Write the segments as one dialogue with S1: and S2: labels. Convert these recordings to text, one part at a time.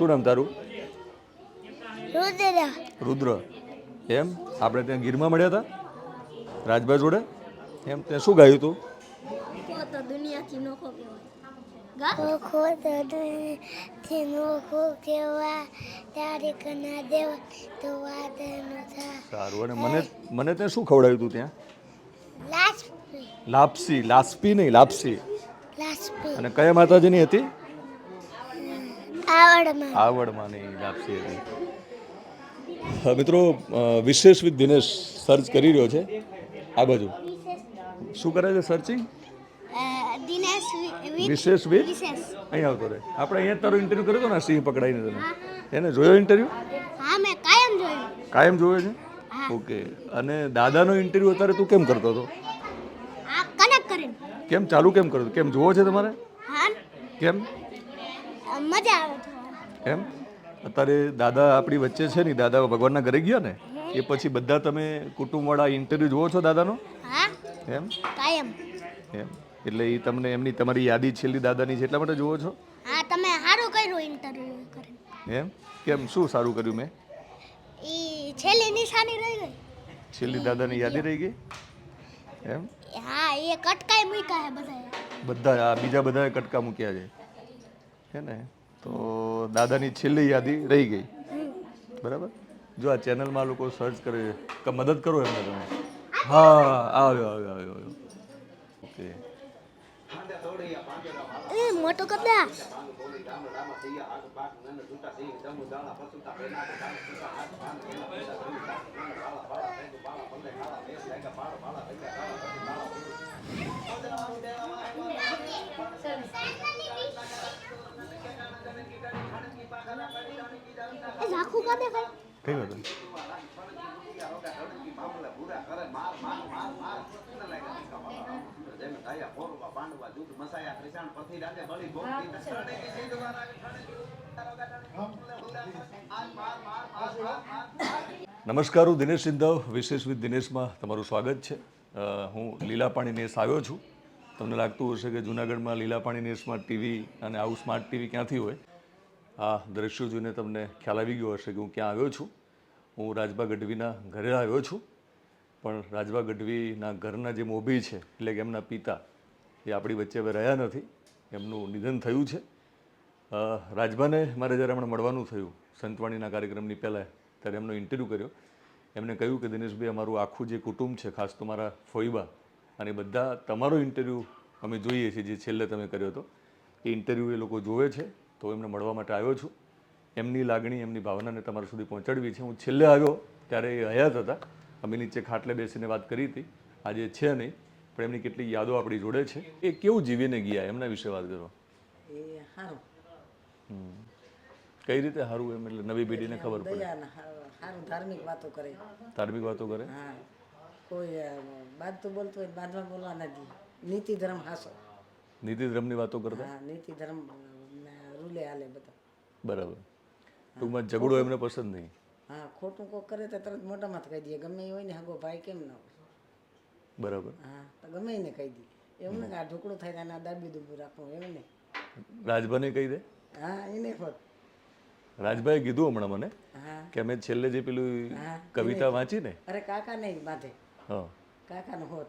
S1: શું નામ તારું?
S2: રુદ્ર.
S1: રુદ્ર. એમ? આપણે ત્યાં ગીરમાં મળ્યા હતા? રાજભાઈ જોડે? એમ? ત્યાં શું ગાયું તું?
S2: તો દુનિયાથી નોખો તો નોખો દેવા તો થા
S1: સારું. અને મને મને ત્યાં શું ખવડાવ્યું તું ત્યાં?
S2: લાસ્પી
S1: લાપસી. લાસપી નહીં લાપસી.
S2: લાસ્પી.
S1: અને કયા માતાજીની હતી? આવડમાંની લાપસી હતી મિત્રો અ, વિશેષ વિથ દિનેશ સર્ચ કરી રહ્યો છે. આ બાજુ. શું કરે છે સર્ચિંગ વિશેષ વિથ અહીં આવતો રહે. આપણે અહીંયા તારો ઇન્ટરવ્યુ કર્યો હતો ને સિંહ પકડાઈને તને. એને જોયો ઇન્ટરવ્યૂ
S2: હા મેં કાયમ જોયું.
S1: કાયમ જોયો છે? ઓકે. અને દાદાનો ઇન્ટરવ્યુ અત્યારે તું કેમ કરતો હતો?
S2: કનેક્ટ કરીને.
S1: કેમ ચાલુ કેમ કરતો કેમ જોવો છે તમારે?
S2: હા.
S1: કેમ?
S2: મજા આવે
S1: એમ? અત્યારે દાદા આપણી વચ્ચે છે ને દાદા ભગવાનના ઘરે ગયા ને એ પછી બધા તમે કુટુંબવાળા ઇન્ટરવ્યૂ જોવો છો દાદાનો?
S2: હા?
S1: એમ?
S2: કાયમ.
S1: એમ? એટલે એ તમને એમની તમારી યાદી છેલ્લી દાદાની છે એટલા માટે જોવો છો?
S2: હા તમે સારું કર્યું ઇન્ટરવ્યુ કરીને.
S1: એમ? કેમ? શું સારું કર્યું મેં?
S2: એ છેલ્લી નિશાની રહી ગઈ.
S1: છેલ્લી દાદાની યાદી રહી ગઈ? એમ?
S2: હા એ કટકાઈ મૂક્યા છે બધા
S1: બધા આ બીજા બધાએ કટકા મૂક્યા છે. હે ને, તો દાદાની છેલ્લી યાદી રહી ગઈ. બરાબર? જો આ ચેનલમાં લોકો સર્ચ કરે કે મદદ કરો એમને તમે. હા, આવ્યો આવ્યો આવ્યો આવ્યો. ઓકે.
S2: મોટો એ કા દેખાય
S1: કઈ વાત નમસ્કાર હું દિનેશ સિંધવ, વિશેષ વિથ દિનેશમાં તમારું સ્વાગત છે. હું લીલા પાણી નેસ આવ્યો છું. તમને લાગતું હશે કે જૂનાગઢમાં લીલા પાણી નેસમાં ટીવી અને આવું સ્માર્ટ ટીવી ક્યાંથી હોય? આ દ્રશ્યો જોઈને તમને ખ્યાલ આવી ગયો હશે કે હું ક્યાં આવ્યો છું. હું રાજભા ગઢવીના ઘરે આવ્યો છું. પણ રાજભા ગઢવીના ઘરના જે મોભી છે, એટલે કે એમના પિતા, એ આપણી વચ્ચે હવે રહ્યા નથી. એમનું નિધન થયું છે. રાજભાને મારે જ્યારે હમણાં મળવાનું થયું, સંતવાણીના કાર્યક્રમની પહેલાં ત્યારે એમનો ઇન્ટરવ્યૂ કર્યો. એમણે કહ્યું કે દિનેશભાઈ, અમારું આખું જે કુટુંબ છે, ખાસ તો મારા ફોઈબા અને બધા, તમારો ઇન્ટરવ્યૂ અમે જોઈએ છીએ, જે છેલ્લે તમે કર્યો હતો. એ ઇન્ટરવ્યૂ એ લોકો જોવે છે. તો એમને મળવા માટે આવ્યો છું. એમની લાગણી એમની ભાવનાને તમારા સુધી પહોંચાડવી છે. હું છેલ્લે આવ્યો ત્યારે એ હયાત હતા. અમે નીચે ખાટલે બેસીને વાત કરી હતી. આજે છે નહીં પણ એમની કેટલી યાદો આપણી જોડે છે. એ કેવું જીવીને ગયા? એમના વિશે વાત કરો. કઈ રીતે સારું એમ? એટલે નવી પેઢીને ખબર પડે.
S3: ધાર્મિક વાતો કરે.
S1: ધાર્મિક વાતો કરે?
S3: હા. કોઈ અ, તો બોલતું હોય બાજવા બોલવા નથી નીતિ ધર્મ હાસો.
S1: નીતિ ધર્મની વાતો કરતા?
S3: નીતિ ધર્મ રૂલે હાલે બધા.
S1: બરાબર. ટૂંકમાં ઝઘડો એમને પસંદ નહીં.
S3: હા ખોટું કોક કરે તો તરત મોટામાં કહી દઈએ ગમે એ હોય ને હગો ભાઈ કેમ ન
S1: બરાબર.
S3: હા તો ગમે એને કહી દઈએ એવું ને આ ઢોકળું થાય ને આ દાબી દૂબું રાખવું એવું ને.
S1: રાજભાને કહી દે?
S3: હા એને ખોટ
S1: રાજભાઈએ કીધું હમણાં મને કે અમે છેલ્લે જે પેલું કવિતા વાંચી ને
S3: અરે કાકા નહીં માથે
S1: હા.
S3: કાકાનો હોત.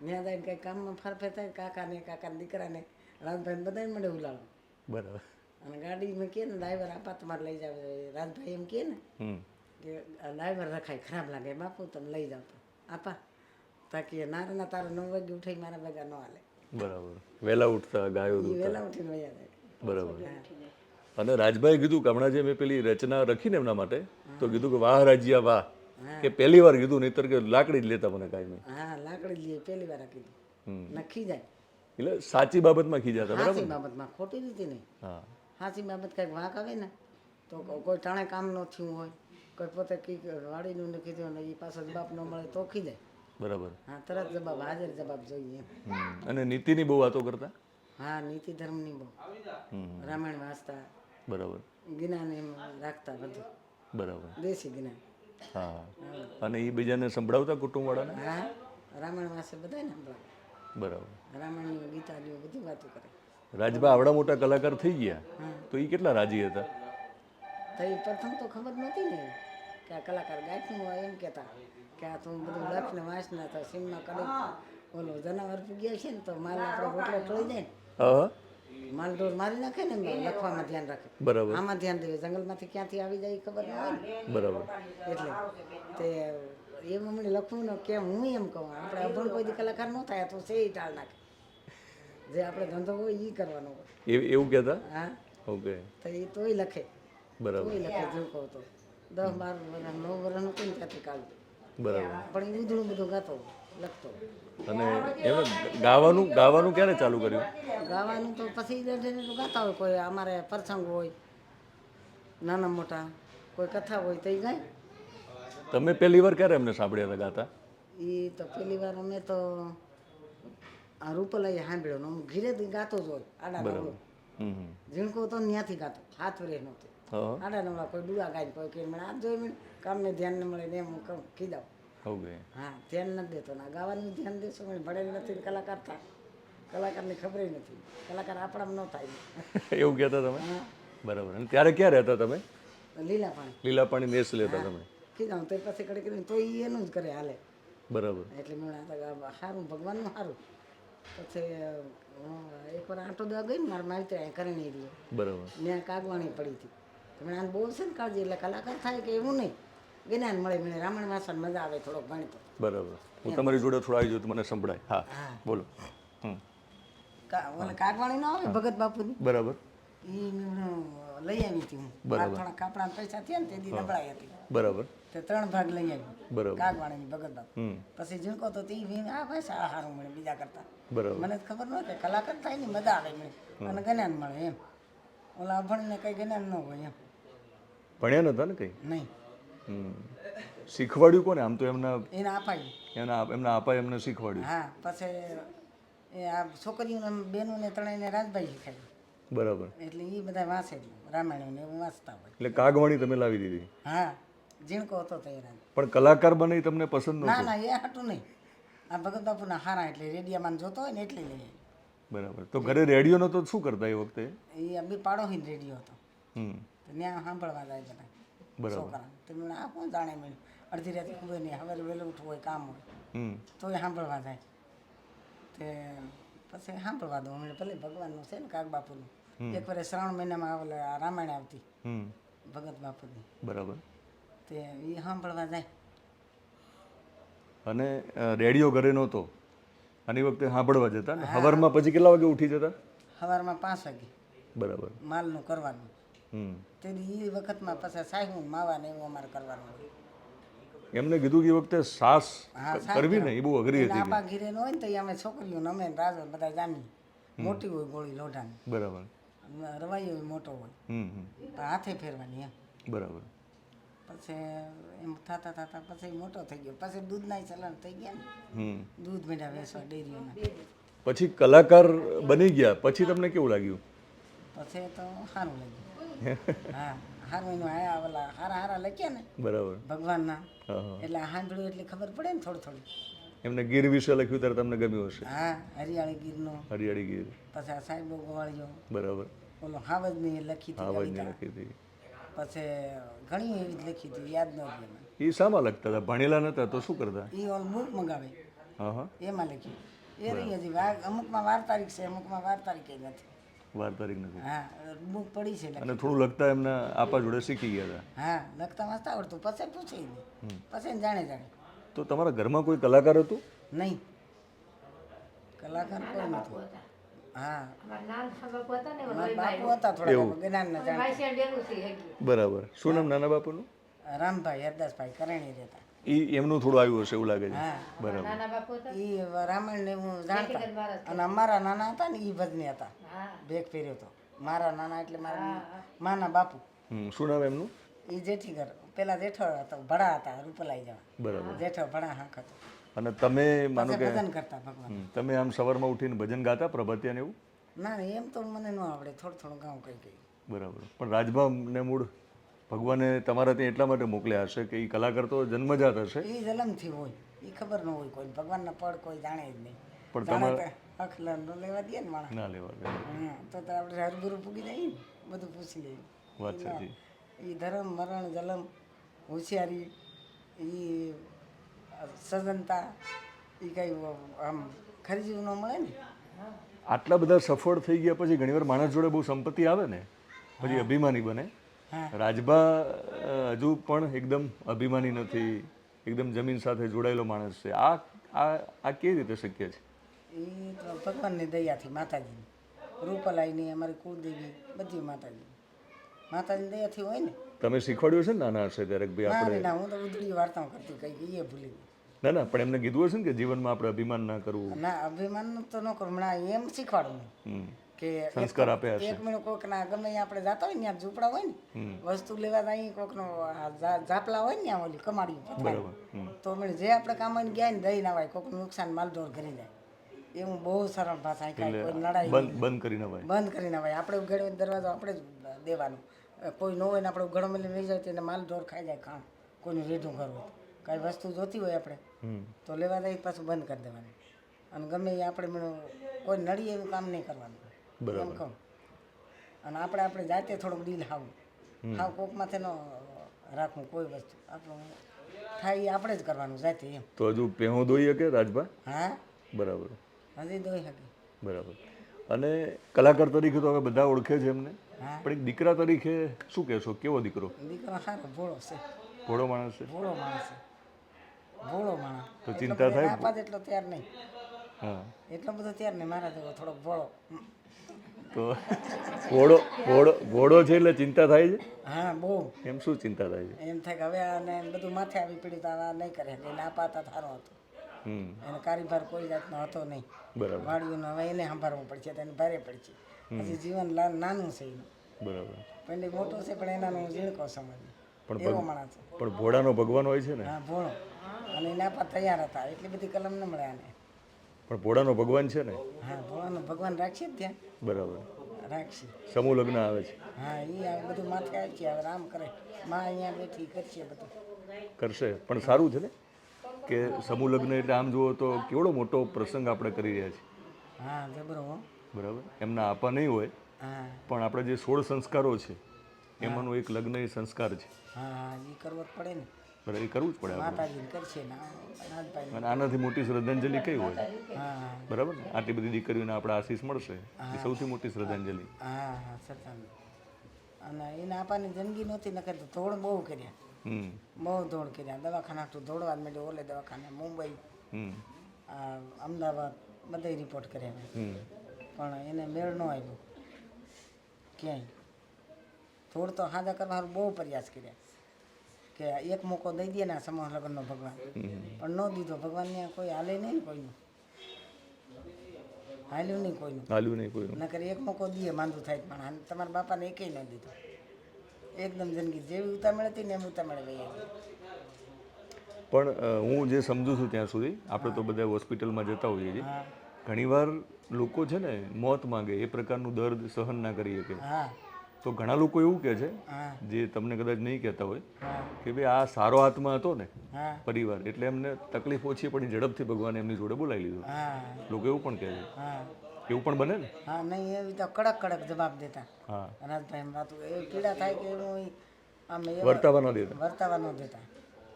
S3: ત્યાં જઈને કંઈ કામમાં ફરફે થાય કાકાને કાકાના દીકરાને રાજભાઈ બધાને મળે ઉલાળો
S1: બરાબર.
S3: અને ગાડીમાં કે ને ડ્રાઈવર આપા તમારે લઈ જાવ. રાજભાઈ એમ કે ને કે ડ્રાઈવર રખાય ખરાબ લાગે બાપુ તમે લઈ જાવ તો આપા. તાકી નારે ના તારે નવ વાગે ઉઠાઈ મારા ભેગા ન હાલે.
S1: બરાબર. વહેલા ઉઠતા ગાયો
S3: વહેલા ઉઠીને વયા જાય.
S1: બરાબર. અને રાજભાઈ કીધું કે હમણાં જે મેં પેલી રચના રખીને એમના માટે તો કીધું કે વાહ રાજ્યા વાહ. કે પહેલી વાર કીધું નહીતર કે લાકડી જ લેતા મને કાંઈ નહીં
S3: હા લાકડી જ લઈએ પહેલી વાર કીધું. નખી જાય
S1: એટલે સાચી બાબતમાં ખીજાતા બરાબર
S3: સાચી બાબતમાં ખોટી રીતે નહીં.
S1: હા.
S3: સાચી બાબત કંઈક વાંક આવે ને તો કોઈ ટાણે કામ ન થયું હોય કોઈ પોતે કી વાડીનું ને કીધું ને એ પાછો જવાબ ન મળે તો ખી જાય
S1: બરાબર.
S3: હા તરત જવાબ હાજર જવાબ જોઈએ.
S1: અને નીતિની બહુ વાતો કરતા?
S3: હા નીતિ ધર્મની બહુ. રામાયણ વાંચતા
S1: બરાબર.
S3: જ્ઞાન એમ રાખતા બધું.
S1: બરાબર.
S3: દેશી જ્ઞાન.
S1: હા. અને એ બીજાને સંભળાવતા કુટુંબવાળાને?
S3: હા રામાયણ વાંચે બધાને સંભળાવે.
S1: બરાબર.
S3: રામાયણની ગીતાની બધી વાતો કરે.
S1: રાજભા આવડા મોટા કલાકાર થઈ ગયા. તો એ કેટલા રાજી હતા?
S3: તો એ પ્રથમ તો ખબર નહોતી ને કે આ કલાકાર ગાયકનું હોય એમ કહેતા. કે આ તું બધું લખને વાંચના તો સીનમાં કડી. ઓલો જનાવર ગયા છે ને તો માલ આપણે રોટલો ટળી જાય
S1: હા
S3: ને માલ ઢોર મારી નાખે ને લખવામાં ધ્યાન રાખે.
S1: બરાબર.
S3: આમાં ધ્યાન દેવે. જંગલમાંથી ક્યાંથી આવી જાય ખબર ન હોય ને.
S1: બરાબર.
S3: એટલે તે એમ મમ્મી લખવું ને કેમ હું એમ કહું. આપણે અભણ કોઈ દી કલાકાર ન થાય તો છે એ ટાળ નાખે. જે આપણે ધંધો હોય એ કરવાનો હોય.
S1: એ- એવું કહેતા?
S3: હા.
S1: ઓકે.
S3: તો એ તોય લખે.
S1: બરાબર.
S3: તોય લખે જેવું કહું તો. દસ બાર વર્ષ નવ વર્ષનું કોઈ ત્યાંથી કાઢ્યું
S1: બરાબર.
S3: પણ એ ઉધળું બધું ગાતો લખતો
S1: અને એમ ગાવાનું ગાવાનું ક્યારે ચાલુ કર્યું?
S3: ગાવાનું તો પછી ગાતા હોય. કોઈ અમારે પ્રસંગ હોય નાના મોટા કોઈ કથા હોય તો એ ગાય.
S1: તમે પહેલી વાર ક્યારે એમને સાંભળ્યા હતા ગાતા?
S3: એ તો પહેલી વાર અમે તો આ રૂપલાએ સાંભળ્યો હું ઘીરેથી ગાતો જ હોય આડા
S1: હમ.
S3: ઝીણકો તો ત્યાંથી ગાતો હાથ વરે નહોતો. આડા નવરા કોઈ ડુઆ ગાય કોઈ કે મને હાથ જોઈ મને કામને ધ્યાન ન મળે ને એમ હું કહું કીધાવ હા ધ્યાન નથી દેતો ના ગાવાનું ધ્યાન દેશો મને ભણેલ નથી કલાકાર થાય કલાકારની ખબર નથી. કલાકાર આપણામાં ન થાય.
S1: એવું કહેતા તમે? બરાબર. અને ત્યારે ક્યાં રહેતા તમે?
S3: લીલા પાણી.
S1: લીલા પાણી નેસ લેતા તમે?
S3: કીધા તે પછી કડી કરીને તો એનું જ કરે હાલે.
S1: બરાબર.
S3: એટલે આ સારું ભગવાનનું સારું પછી એક વાર આંટો દવા ગઈ ને મારા મારી ત્યાં કરણી રહ્યો.
S1: બરાબર.
S3: મેં કાગવાણી પડી હતી. તો મને આને બહુ છે ને કાળજી એટલે કલાકાર થાય કે એવું નહીં. જ્ઞાન મળે મને રામણ વાસણ મજા આવે થોડોક ભણતો
S1: બરાબર. હું તમારી જોડે થોડા આવી જાઉં મને સંભળાય. હા બોલો. હમ.
S3: કાગવાણી ના આવે ભગત બાપુની?
S1: બરાબર.
S3: એ લઈ આવી હતી હું. થોડા કાપડા પૈસા થયા ને તે દી નબળાઈ હતી.
S1: બરાબર.
S3: તે ત્રણ ભાગ લઈ આવી
S1: બરાબર.
S3: કાગવાણીની ભગત બાપુ પછી ઝીણકો તો તે વીણ આ ભાઈ આ સારું મળે બીજા કરતા.
S1: બરાબર.
S3: મને ખબર ખબર નહોતી કલાકાર થાય ને મજા આવે મને અને જ્ઞાન મળે એમ. ઓલા અભણને કઈ જ્ઞાન ન હોય એમ.
S1: ભણ્યા નતા ને કંઈ?
S3: નહીં.
S1: હમ. શીખવાડ્યું કોને? આમ તો એમના
S3: એને અપાયું
S1: એના એમના અપાય એમને શીખવાડ્યું.
S3: હા પછી એ આ છોકરીઓને બેનોને ત્રણેયને રાજભાઈ શીખાયું.
S1: બરાબર.
S3: એટલે એ બધા વાંચે રામાયણ ને એવું વાંચતા હોય.
S1: એટલે કાગવાણી તમે લાવી દીધી.
S3: હા. ઝીણકો હતો તો એ
S1: પણ કલાકાર બને તમને પસંદ
S3: ના
S1: નહોતો
S3: ના એ હાટું નહીં. આ ભગત બાપુના હારા એટલે રેડિયામાં જોતો હોય ને એટલે લઈએ.
S1: બરાબર. તો ઘરે રેડિયો નતો તો શું કરતા એ વખતે?
S3: એ બી હિન રેડિયો હતો.
S1: હમ.
S3: ત્યાં સાંભળવા જાય બધા
S1: બરાબર.
S3: તમને આ કોણ જાણે મળ્યું અડધી રાતે ખબર નહીં હવે વહેલું ઉઠવું હોય કામ હોય. તો એ સાંભળવા જાય. તે પછી સાંભળવા દઉં. અમને ભલે ભગવાનનું છે ને કાક બાપુનું. એક વાર શ્રાવણ મહિનામાં આવેલા રામાયણ આવતી ભગત બાપુની.
S1: બરાબર.
S3: તે એ સાંભળવા જાય.
S1: અને રેડિયો ઘરે નહોતો. અને એ વખતે સાંભળવા જતા ને? સવારમાં પછી કેટલા વાગે ઉઠી જતા?
S3: સવારમાં પાંચ વાગે.
S1: બરાબર.
S3: માલનું કરવાનું.
S1: હમ.
S3: તે એ વખતમાં પછી સાહેબ માવા ને એવું અમારે કરવાનું.
S1: એમને કીધું કે એ વખતે સાસ કરવી ને એ બહુ અઘરી હતી.
S3: આપા ઘીરે ન હોય ને તો અમે છોકરીઓ અમે રાજો બધા જામી. મોટી હોય ગોળી લોઢાની.
S1: બરાબર.
S3: રવાઈ હોય મોટો હોય. પણ હાથે ફેરવાની એમ.
S1: બરાબર.
S3: પછી એમ થતા થતા પછી મોટો થઈ ગયો. પછી દૂધના ચલણ થઈ ગયા ને. દૂધ મેળા વેચવા ડેરીઓના.
S1: પછી કલાકાર બની ગયા. પછી તમને કેવું લાગ્યું?
S3: પછી તો સારું લાગ્યું. હા સારું એનું આયા ઓલા હારા હારા લખ્યા ને.
S1: બરાબર.
S3: ભગવાનના. એટલે સાંભળ્યું એટલે ખબર પડે ને થોડું થોડું.
S1: એમને ગીર વિશે લખ્યું ત્યારે તમને ગમ્યું હશે.
S3: હા હરિયાળી ગીરનો.
S1: હરિયાળી ગીર.
S3: પછી આ સાહેબ ગોવાળિયો.
S1: બરાબર.
S3: ઓલો હાવજની લખી હતી કવિતા.
S1: લખી હતી.
S3: પછી ઘણી એવી લખી હતી યાદ ન હતી મને
S1: એ શામાં લખતા હતા? ભણેલા નતા તો શું કરતા?
S3: એ ઓલ બુક મંગાવે.
S1: હા હા.
S3: એમાં લખ્યું એ રહી હજી વાર અમુકમાં વાર તારીખ છે અમુકમાં વાર તારીખે નથી.
S1: વાર તારીખ નથી.
S3: હા બુક પડી છે લખી.
S1: અને થોડું લખતા એમના આપા જોડે શીખી ગયા હતા?
S3: હા લખતા વાંચતા આવડતું પછી પૂછે પછી જાણે જાણે.
S1: તો તમારા ઘરમાં કોઈ કલાકાર હતું?
S3: નહીં. કલાકાર કોઈ નથી.
S1: બરાબર. શું નામ નાના બાપુનું?
S3: રામભાઈ હરદાસભાઈ કરણી રહેતા.
S1: એ એમનું થોડું આવ્યું હશે એવું લાગે છે.
S3: હા.
S1: બરાબર.
S3: એ રામાયણ ને હું જાણતા. અને અમારા નાના હતા ને એ ભજની હતા. બેગ ફેર્યો તો. મારા નાના એટલે મારા માના બાપુ.
S1: હમ શું નામ એમનું?
S3: એ જેઠી ઘર પેલા જેઠો હતો ભડા હતા રૂપલાઈ જવા.
S1: બરાબર.
S3: જેઠો ભણા હાંક હતો.
S1: અને તમે માનો કે
S3: ભજન કરતા ભગવાન.
S1: તમે આમ સવારમાં ઉઠીને ભજન ગાતા પ્રભાતિયા ને એવું?
S3: ના એમ તો મને ન આવડે. થોડું થોડું ગાઉં કઈ કઈ.
S1: બરાબર. પણ રાજભા ને મૂળ ભગવાને તમારા ત્યાં એટલા માટે મોકલ્યા હશે કે એ કલાકાર તો જન્મજાત હશે.
S3: એ જલમથી હોય. એ ખબર ન હોય કોઈ. ભગવાનના પડ કોઈ જાણે જ નહીં.
S1: પણ તમારે
S3: તો અખલા ન લેવા દે ને માણસ.
S1: ના લેવા દે.
S3: હા તો તો આપણે હરગુરુ પૂગી જાય બધું પૂછી લઈએ.
S1: વાત સાચી.
S3: એ ધર્મ મરણ જલમ હોશિયારી એ સજનતા એ કંઈ આમ ખરીજવું ન મળે ને?
S1: આટલા બધા સફળ થઈ ગયા પછી ઘણીવાર માણસ જોડે બહુ સંપત્તિ આવે ને પછી અભિમાની બને. રાજભા હજુ પણ એકદમ અભિમાની નથી એકદમ જમીન સાથે જોડાયેલો માણસ છે. આ આ આ કેવી રીતે શક્ય છે?
S3: એ તો ભગવાનની દયાથી માતાજીની રૂપલાઈની અમારી કુળદેવી બધી માતાજી માતાજીની દયાથી હોય ને?
S1: તમે શીખવાડ્યું છે ને નાના હશે ત્યારે ભાઈ આપણે
S3: ના હું તો ઉધડી વાર્તાઓ કરતી કઈ એ ભૂલી ગઈ.
S1: ના ના પણ એમને કીધું હશે ને કે જીવનમાં આપણે અભિમાન ના કરવું.
S3: ના અભિમાન તો ન કરું હમણાં એમ શીખવાડું. કે
S1: સંસ્કાર આપે હશે.
S3: એક મિનિટ કોઈક ના ગમે આપણે જાતા હોય ને ત્યાં ઝૂંપડા હોય ને વસ્તુ લેવા જાય કોઈકનો આ ઝાપલા હોય ને ત્યાં ઓલી કમાડી
S1: બરાબર
S3: તો અમે જે આપણે કામ હોય ગયા ને દઈ ના હોય કોઈકનું નુકસાન માલઢોર કરી જાય. એવું બહુ સરળ ભાષા કાંઈ લડાઈ
S1: બંધ કરી કરી હોય
S3: બંધ કરી ના હોય આપણે ઉઘાડ્યો દરવાજો આપણે જ દેવાનો. કોઈ ન હોય ને આપણે ઉઘાડો મળી લઈ જાય તો એને માલ ઢોર ખાઈ જાય ખાણ કોઈનું રેઢું કરવું કાંઈ વસ્તુ જોતી હોય આપણે. તો લેવા દઈ પાછું બંધ કરી દેવાનું. અને ગમે એ આપણે કોઈ નડીએ એવું કામ નહીં કરવાનું. એમ કહું. અને આપણે આપણે જાતે થોડુંક ડીલ હાવું. હાવ કોક માથે ન રાખવું કોઈ વસ્તુ. આપણું થાય એ આપણે જ કરવાનું જાતે એમ.
S1: તો હજુ પેહો દોઈ શકે રાજભા?
S3: હા?
S1: બરાબર.
S3: હજી દોઈ શકે
S1: બરાબર. અને કલાકાર તરીકે તો હવે બધા ઓળખે છે એમને. પણ એક દીકરા તરીકે શું કહેશો? કેવો દીકરો?
S3: દીકરો સારો ભોળો છે.
S1: ભોળો માણસ છે?
S3: ભોળો માણસ છે. ભોળો માણસ.
S1: તો ચિંતા થાય?
S3: ના એટલો તૈયાર નહીં.
S1: હા.
S3: એટલો બધો તૈયાર નહીં મારા જેવો થોડો ભોળો.
S1: તો ઘોડો ઘોડો ઘોડો છે એટલે ચિંતા થાય છે?
S3: હા બહુ.
S1: એમ શું ચિંતા થાય છે?
S3: એમ થાય કે હવે આને બધું માથે આવી પડ્યું તો આ નહીં કરે. એટલે આપાતા થારો હતો.
S1: હમ.
S3: એને કારીભાર કોઈ જાતનો હતો નહીં.
S1: બરાબર.
S3: વાડીઓનો હવે એને સંભાળવું પડશે તેને ભારે પડશે. પછી જીવન નાનું છે એનું.
S1: બરાબર.
S3: પેલી મોટું છે પણ એનાનું ઝીણકો સમજ
S1: પણ
S3: એવો માણસ
S1: પણ ભોળાનો ભગવાન હોય છે ને?
S3: હા ભોળો. અને એના પર તૈયાર હતા. એટલી બધી કલમ ન મળે આને.
S1: પણ ભોળાનો ભગવાન છે ને?
S3: હા ભોળાનો ભગવાન રાખશે જ ત્યાં.
S1: બરાબર.
S3: રાખશે.
S1: સમૂહ લગ્ન આવે છે.
S3: હા એ આ બધું માથે આવશે હવે રામ કરે. માં અહીંયા બેઠી કરશે બધું.
S1: કરશે. પણ સારું છે ને? કે સમૂહ લગ્ન એટલે આમ જુઓ તો કેવડો મોટો પ્રસંગ આપણે કરી રહ્યા છીએ.
S3: હા જબરો હો.
S1: બરાબર. એમના આપા નહીં હોય
S3: હા.
S1: પણ આપણે જે સોળ સંસ્કારો છે એમાંનો એક લગ્ન એ સંસ્કાર છે.
S3: હા હા એ કરવો જ પડે ને.
S1: બરાબર એ કરવું જ પડે
S3: માતાજીને કરશે ને
S1: અને આનાથી મોટી શ્રદ્ધાંજલિ કઈ હોય? બરાબર ને? આટલી બધી દીકરીઓને આપણે આશીષ મળશે એ સૌથી મોટી શ્રદ્ધાંજલિ.
S3: હા હા અને એને આપાની જિંદગી નહોતી ન તો ધોળ બહુ કર્યા.
S1: હમ.
S3: બહુ ધોળ કર્યા. દવાખાના તો દોડવા માંડ્યો ઓલે દવાખાને મુંબઈ. અમદાવાદ બધે રિપોર્ટ કર્યા પણ એને મેળ ન આવ્યો ક્યાંય. થોડ તો હાદા કરવા બહુ પ્રયાસ કર્યા. કે એક મોકો દઈ દે ને સમૂહ લગ્નનો ભગવાન. પણ ન દીધો ભગવાનને કોઈ હાલે નહીં કોઈનું. હાલ્યું નહીં કોઈનું.
S1: હાલ્યું નહીં કોઈનું.
S3: નકર એક મોકો દઈએ માંદું થાય પણ તમારા બાપાને એકેય ન દીધો. એકદમ જિંદગી જેવી ઉતામળ હતી ને એમ ઉતામળ લઈ આવી
S1: પણ હું જે સમજુ છું ત્યાં સુધી આપણે તો બધા હોસ્પિટલમાં જતા હોઈએ છીએ. ઘણીવાર લોકો છે ને મોત માંગે એ પ્રકારનું દર્દ સહન ના કરી શકે.
S3: હા.
S1: તો ઘણા લોકો એવું કહે છે જે તમને કદાચ નહીં કહેતા હોય કે ભાઈ આ સારો આત્મા હતો ને
S3: હા.
S1: પરિવાર એટલે એમને તકલીફ ઓછી પડી ઝડપથી ભગવાને એમની જોડે બોલાવી લીધું. લોકો એવું પણ કહે છે.
S3: હા.
S1: એવું પણ બને ને?
S3: હા નહીં એવી તો કડક કડક જવાબ દેતા.
S1: હા.
S3: રાજભાઈ રાતું એ પીડા થાય કે એવું આમ
S1: વર્તાવા ન દેતા.
S3: વર્તાવા ન દેતા.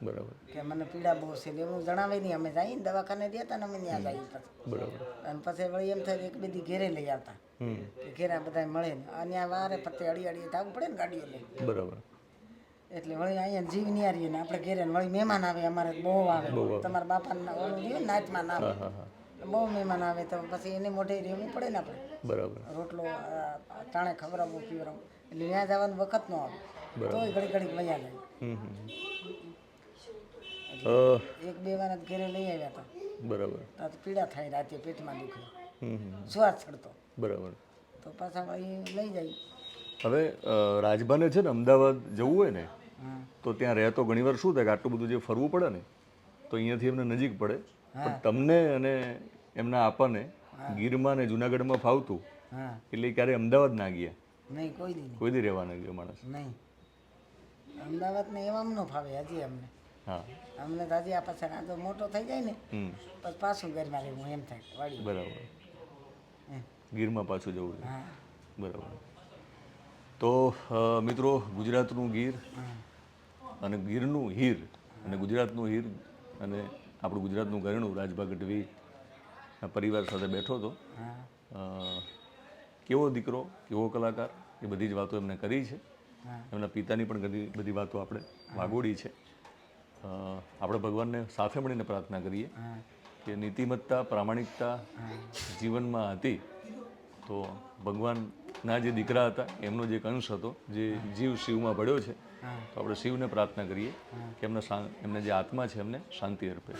S1: બરાબર.
S3: કે મને પીડા બહુ છે ને એવું જણાવે નહીં અમે જઈને દવાખાને રહ્યા ને અમે ત્યાં જઈએ પછી
S1: બરાબર.
S3: અને પછી વળી એમ થાય એક બધી ઘેરે લઈ આવતા. કે ઘેરા બધા મળે ને. અને વારે પતે અડી અડી થવું પડે ને ગાડીઓ લઈ
S1: બરાબર.
S3: એટલે વળી અહીંયા જીવ નિયારીએ ને આપણે ઘેરે વળી મહેમાન આવે અમારે બહુ આવે. તમારા બાપાના ઓલું રહ્યું નાચમાં ના
S1: હા હા
S3: બહુ મહેમાન આવે તો પછી એને મોઢે રહેવું પડે ને આપણે.
S1: બરાબર.
S3: રોટલો ટાણે ખવડાવવું પીવડાવવું. એટલે ત્યાં જવાનું વખત ન આવે. તોય ઘડી ઘડી વયા જાય. એક બે વાર ઘરે લઈ આવ્યા હતા
S1: બરાબર.
S3: તો પીડા થાય રાતે પેટમાં દુખે. શ્વાસ ચડતો
S1: બરાબર.
S3: તો પાછા ભાઈ લઈ જાય.
S1: હવે રાજભાને છે ને અમદાવાદ જવું હોય ને તો ત્યાં રહેતો ઘણીવાર શું થાય કે આટલું બધું જે ફરવું પડે ને તો અહીંયાથી એમને નજીક પડે. પણ તમને અને એમના આપાને ગીરમાં ને જુનાગઢમાં ફાવતું એટલે ક્યારે અમદાવાદ ના ગયા?
S3: નહીં કોઈ દી
S1: કોઈ દી રહેવા ના ગયો માણસ.
S3: નહીં. અમદાવાદને એવામાં ન ફાવે હજી અમને અમને દાદી આ પાછળ આ તો મોટો થઈ જાય ને પછી પાછું ઘરમાં રહેવું એમ થાય વાડી
S1: બરાબર. ગીરમાં પાછું જવું બરાબર. તો મિત્રો ગુજરાતનું ગીર અને ગીરનું હીર અને ગુજરાતનું હીર અને આપણું ગુજરાતનું ઘરેણું રાજભા ગઢવી પરિવાર સાથે બેઠો હતો. કેવો દીકરો કેવો કલાકાર એ બધી જ વાતો એમને કરી છે. એમના પિતાની પણ ઘણી બધી વાતો આપણે વાગોડી છે. આપણે ભગવાનને સાથે મળીને પ્રાર્થના કરીએ કે નીતિમત્તા પ્રામાણિકતા જીવનમાં હતી તો ભગવાનના જે દીકરા હતા એમનો જે એક અંશ હતો જે જીવ શિવમાં ભળ્યો છે તો આપણે શિવને પ્રાર્થના કરીએ કે એમના એમને જે આત્મા છે એમને શાંતિ અર્પે.